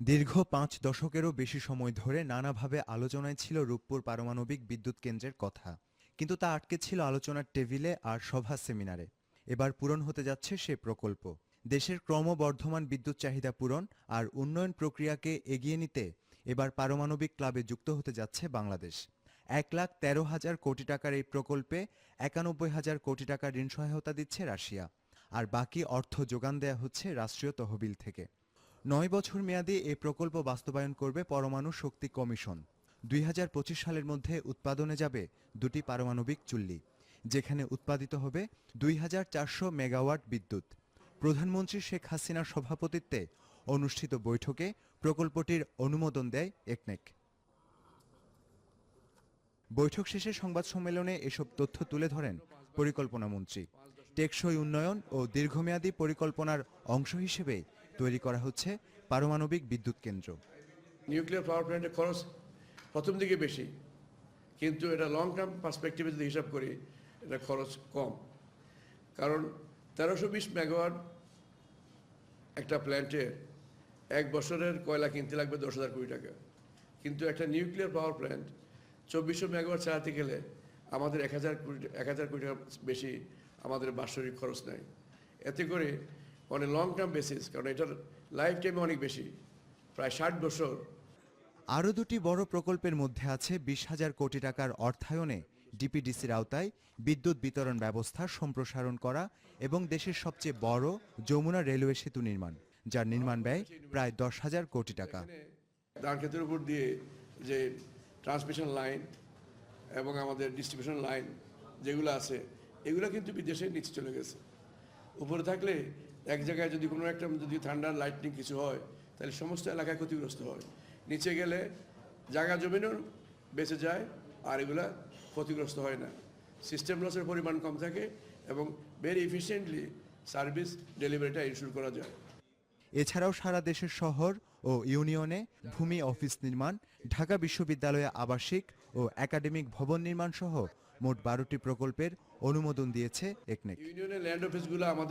দীর্ঘ পাঁচ দশকেরও বেশি সময় ধরে নানাভাবে আলোচনায় ছিল রূপপুর পারমাণবিক বিদ্যুৎ কেন্দ্রের কথা। কিন্তু তা আটকে ছিল আলোচনার টেবিলে আর সভা সেমিনারে। এবার পূরণ হতে যাচ্ছে সে প্রকল্প। দেশের ক্রমবর্ধমান বিদ্যুৎ চাহিদা পূরণ আর উন্নয়ন প্রক্রিয়াকে এগিয়ে নিতে এবার পারমাণবিক ক্লাবে যুক্ত হতে যাচ্ছে বাংলাদেশ। এক লাখ তেরো হাজার কোটি টাকার এই প্রকল্পে একানব্বই হাজার কোটি টাকার ঋণ সহায়তা দিচ্ছে রাশিয়া। আর বাকি অর্থ যোগান দেয়া হচ্ছে রাষ্ট্রীয় তহবিল থেকে। নয় বছর মেয়াদী এই প্রকল্প বাস্তবায়ন করবে পরমাণু শক্তি কমিশন। দুই হাজার পঁচিশ সালের মধ্যে উৎপাদনে যাবে দুটি পারমাণবিক চুল্লি, যেখানে উৎপাদিত হবে দুই হাজার চারশো মেগাওয়াট বিদ্যুৎ। প্রধানমন্ত্রী শেখ হাসিনার সভাপতিত্বে অনুষ্ঠিত বৈঠকে প্রকল্পটির অনুমোদন দেয় একনেক। বৈঠক শেষে সংবাদ সম্মেলনে এসব তথ্য তুলে ধরেন পরিকল্পনা মন্ত্রী। টেকসই উন্নয়ন ও দীর্ঘমেয়াদী পরিকল্পনার অংশ হিসেবে তৈরি করা হচ্ছে পারমাণবিক বিদ্যুৎ কেন্দ্র। নিউক্লিয়ার পাওয়ার প্ল্যান্টের খরচ প্রথম দিকে বেশি, কিন্তু এটা লং টার্ম পার্সপেক্টিভে যদি হিসাব করি, এটা খরচ কম। কারণ তেরোশো বিশ মেগাওয়াট একটা প্ল্যান্টে এক বছরের কয়লা কিনতে লাগবে দশ হাজার কোটি টাকা। কিন্তু একটা নিউক্লিয়ার পাওয়ার প্ল্যান্ট চব্বিশশো মেগাওয়াট চালাতে গেলে আমাদের এক হাজার কোটি, এক হাজার কোটি টাকা বেশি আমাদের বাৎসরিক খরচ নেয় এতে করে অনেক লং টার্ম বেসিস কারণ এটার লাইফ টাইমে অনেক বেশি প্রায় ষাট বছর। আরও দুটি বড় প্রকল্পের মধ্যে আছে বিশ হাজার কোটি টাকার অর্থায়নে ডিপিডিসির আওতায় বিদ্যুৎ বিতরণ ব্যবস্থা সম্প্রসারণ করা এবং দেশের সবচেয়ে বড় যমুনা রেলওয়ে সেতু নির্মাণ যার নির্মাণ ব্যয় প্রায় দশ হাজার কোটি টাকা। ধান ক্ষেতের উপর দিয়ে যে ট্রান্সমিশন লাইন এবং আমাদের ডিস্ট্রিবিউশন লাইন যেগুলো আছে এগুলো কিন্তু বিদেশে নিচে চলে গেছে। উপরে থাকলে এক জায়গায় যদি কোনো একটা যদি ঠান্ডার লাইটনিং কিছু হয় তাহলে সমস্ত এলাকায় ক্ষতিগ্রস্ত হয়। নিচে গেলে জায়গা জমিনও বেঁচে যায় আর এগুলা ক্ষতিগ্রস্ত হয় না। সিস্টেম লসের পরিমাণ কম থাকে এবং ভেরি এফিসিয়েন্টলি সার্ভিস ডেলিভারিটা ইনশিওর করা যায়। এছাড়াও সারা দেশের শহর ও ইউনিয়নে ভূমি অফিস নির্মাণ ঢাকা বিশ্ববিদ্যালয়ে আবাসিক ও একাডেমিক ভবন নির্মাণ সহ মোট বারোটি প্রকল্পের অনুমোদন দিয়েছে একনেক। ইউনিয়নের ল্যান্ড অফিসগুলো আমাদের